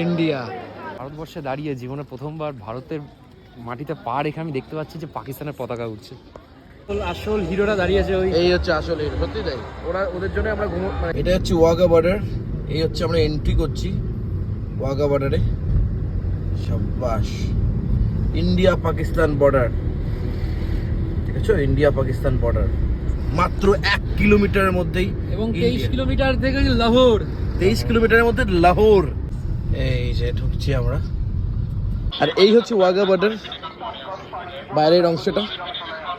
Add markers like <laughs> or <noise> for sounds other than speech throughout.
India ভারতবর্ষে দাঁড়িয়ে জীবনে প্রথমবার ভারতের মাটিতে পা রেখে আমি দেখতে পাচ্ছি যে পাকিস্তানের পতাকা উঠছে আসল- আসল হিরোরা দাঁড়িয়েছে ওই এই হচ্ছে আসলে সত্যি তাই। ওরা ওদের জন্য আমরা ঘুমো মানে এটা হচ্ছে ওয়াগা বর্ডার এই হচ্ছে আমরা এন্ট্রি করছি ওয়াগা বর্ডারে সাব্বাস ইন্ডিয়া পাকিস্তান বর্ডার ঠিক আছে? ইন্ডিয়া পাকিস্তান বর্ডার মাত্র এক কিলোমিটারের মধ্যেই এবং তেইশ কিলোমিটার থেকে লাহোর। তেইশ কিলোমিটারের মধ্যে লাহোর। এই যে ঢুকছি আমরা। আর এই হচ্ছে ওয়াগা বর্ডার বাইরের অংশটা।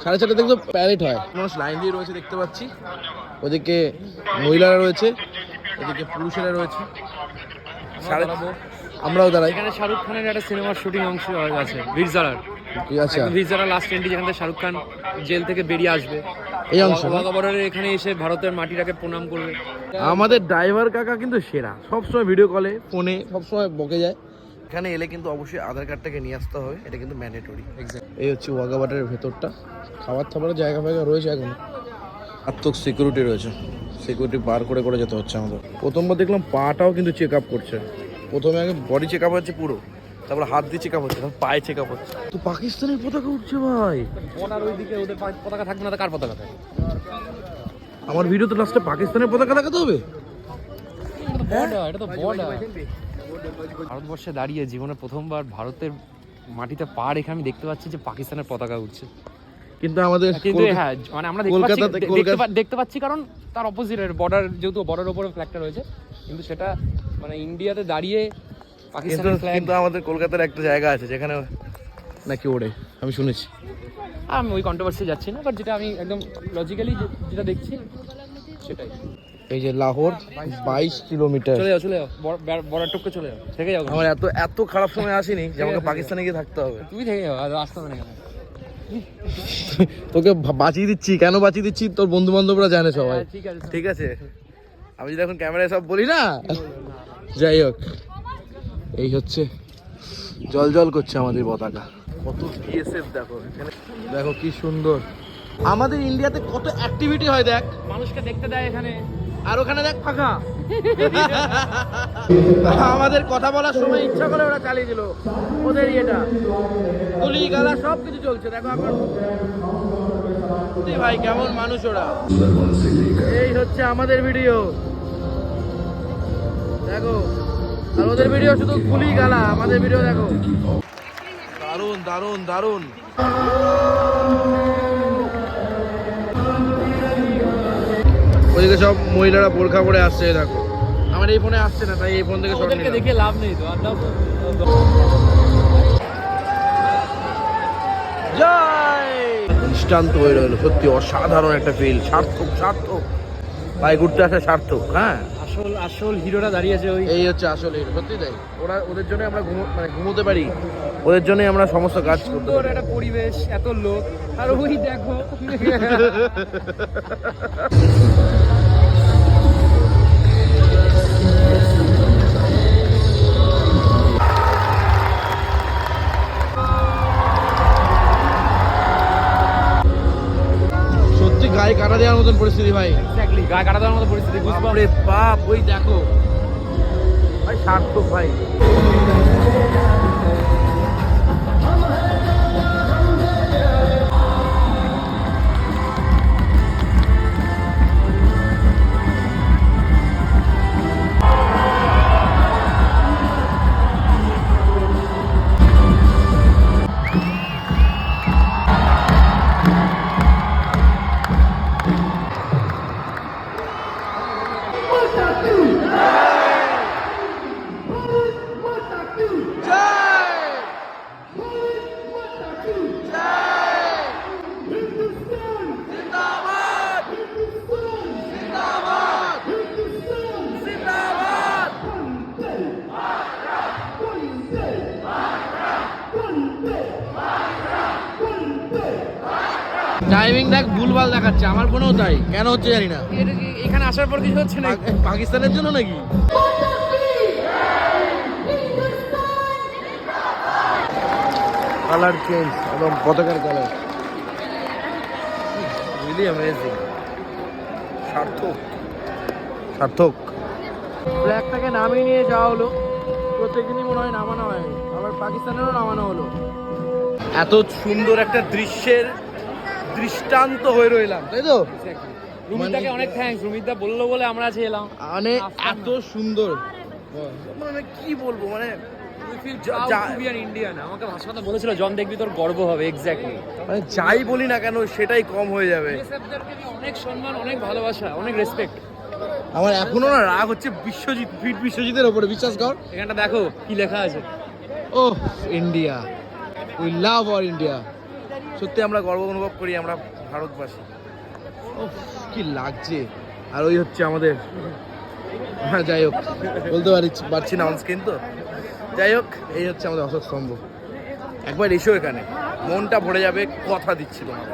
সাড়ে চারটা তো প্যারেড হয়। মানুষ লাইন দিয়ে রয়েছে দেখতে পাচ্ছি। ওদিকে মহিলারা রয়েছে এদিকে পুরুষেরা রয়েছে। সাড়ে আমরাও দাঁড়াই। এখানে শাহরুখ খানের একটা সিনেমার শুটিং অংশ আছে বীরজারার ঠিক আছে বীরজারা লাস্ট এন্ডি যেখান শাহরুখ খান জেল থেকে বেরিয়ে আসবে। এই অংশ? ওয়াঘা এখানে এসে ভারতের মাটিটাকে প্রণাম করবে। আমাদের ড্রাইভার কাকা কিন্তু সেরা। সবসময় ভিডিও কলে ফোনে সবসময় বকে যায়। এখানে এলে কিন্তু অবশ্যই আধার কার্ডটাকে নিয়ে আসতে হবে। এটা কিন্তু ম্যান্ডেটরি এই হচ্ছে ওয়াগা বাটারের ভেতরটা। খাবার খাবারের জায়গা ফায়গা রয়েছে এখন। আত্মক সিকিউরিটি রয়েছে। সিকিউরিটি বার করে করে যেতে হচ্ছে আমাদের। প্রথমবার দেখলাম পাটাও কিন্তু চেক আপ করছে। প্রথমে আগে বডি চেক আপ হচ্ছে পুরো। তারপর হাত দিয়ে চেক আপ হচ্ছে তারপর পায়ে চেক আপ হচ্ছে। তো পাকিস্তানের পতাকা উঠছে ভাই। বর্ডার ওইদিকে ওদের পা- পতাকা থাকবে না কার পতাকা থাকবে? আমার ভিডিও তো লাস্টে পাকিস্তানের পতাকা দেখাতে হবে? এটা তো বর্ডার ভারতবর্ষে দাঁড়িয়ে জীবনে প্রথমবার ভারতের মাটিতে পা রেখে আমি দেখতে পাচ্ছি যে পাকিস্তানের পতাকা উঠছে। কিন্তু আমাদের কিন্তু হ্যাঁ মানে আমরা দেখতে পাচ্ছি কারণ তার অপোজিটের বর্ডার যেহেতু বর্ডার উপরে ফ্ল্যাগটা রয়েছে কিন্তু সেটা মানে ইন্ডিয়াতে দাঁড়িয়ে পাকিস্তানের ফ্ল্যাগ কিন্তু আমাদের কলকাতার একটা জায়গা আছে যেখানে নাকি ওড়ে আমি শুনেছি। আমি ওই কন্ট্রোভার্সি যাচ্ছি না বাট যেটা আমি একদম লজিক্যালি যেটা দেখছি সেটাই। এই যে লাহোর বাইশ কিলোমিটার। চলে যাও চলে যাও। বর্ডার টপকে চলে যাও। থেকে যাও। আমার এত এত খারাপ সময় আসেনি যে আমাকে পাকিস্তানে গিয়ে থাকতে হবে। তুমি থেকে যাও আর আসতে হবে না তোকে বাঁচিয়ে দিচ্ছি কেন বাঁচিয়ে দিচ্ছি তোর বন্ধু বান্ধবরা জানে সবাই। হ্যাঁ, ঠিক আছে। ঠিক আছে? আমি যদি এখন ক্যামেরায় সব বলি না? যাই হোক। এই হচ্ছে জল জল করছে আমাদের পতাকা। কত বিএসএফ দেখো এখানে দেখো কি সুন্দর। আমাদের ইন্ডিয়াতে কত অ্যাক্টিভিটি হয় দেখ। মানুষকে দেখতে দেয় এখানে। আর ওখানে দেখ ফাঁকা। <laughs> আমাদের কথা বলার সময় ইচ্ছা করে ওরা চালিয়ে দিল। ওদের ইয়েটা। গুলি গালা সব কিছু চলছে। দেখো এখন ভাই কেমন মানুষ ওরা। এই হচ্ছে আমাদের ভিডিও দেখো। আর ওদের ভিডিও শুধু গুলি গালা আমাদের ভিডিও দেখো। দারুণ দারুণ দারুণ ওইদিকে সব মহিলারা বোরখা পরে আসছে দেখো। আমার এই ফোনে আসছে না তাই এই ফোন থেকে শর্ট ওদেরকে দেখে লাভ নেই তো দৃষ্টান্ত হয়ে রইল সত্যি অসাধারণ একটা ফিল সার্থক সার্থক। ভাই ঘুরতে আসা সার্থক হ্যাঁ? আসল আসল হিরোরা দাঁড়িয়েছে ওই এই হচ্ছে আসলে সত্যি তাই? ওরা ওদের জন্য আমরা ঘুমো মানে ঘুমোতে পারি। ওদের জন্যই আমরা সমস্ত কাজ করতে সুন্দর পারি একটা পরিবেশ এত লোক। আর ওই দেখো। <laughs> গায়ে কাটা দেওয়ার মতন পরিস্থিতি ভাই। এক্স্যাক্টলি গা কাটা দেওয়ার মতো পরিস্থিতি বাপরে বাপ। ওই দেখো। ভাই সার্থক ভাই। টাইমিং দেখ ভুলভাল দেখাচ্ছে আমার ফোনেও তাই। কেন হচ্ছে জানি না। এখানে আসার পর কিছু হচ্ছে না পাকিস্তানের জন্য নাকি? কালার চেঞ্জ এবং পতাকার কালার রিলি অ্যামেজিং সার্থক। সার্থক। ফ্ল্যাগটাকে নামিয়ে নিয়ে যাওয়া হলো। প্রত্যেকদিনই মনে হয় নামানো হয় আবার পাকিস্তানেরও নামানো হলো। এত সুন্দর একটা দৃশ্যের দৃষ্টান্ত হয়ে রইলাম তাই তো? রুমিতাকে অনেক থ্যাঙ্কস রুমিতা বলল বলে আমরা আজ এলাম। মানে এত সুন্দর। মানে কি বলব মানে আমাকে ভাষাটা বলেছিল জন দেখবি তোর গর্ব হবে এক্স্যাক্টলি মানে যাই বলি না কেন সেটাই কম হয়ে যাবে। অনেক সম্মান অনেক ভালোবাসা অনেক রেসপেক্ট আমার এখনও না রাগ হচ্ছে বিশ্বজিৎ ফিট বিশ্বজিতের ওপরে বিশ্বাস কর। এখানটা দেখো কি লেখা আছে। ও India we love our India সত্যি আমরা গর্ব অনুভব করি আমরা ভারতবাসী। ও কি লাগছে। আর ওই হচ্ছে আমাদের হ্যাঁ যাই হোক, বলতে পারি পারছি না অনস্ক্রিন তো। যাই হোক, এই হচ্ছে আমাদের অশোক স্তম্ভ। একবার এসো এখানে। মনটা ভরে যাবে, কথা দিচ্ছি তোমাকে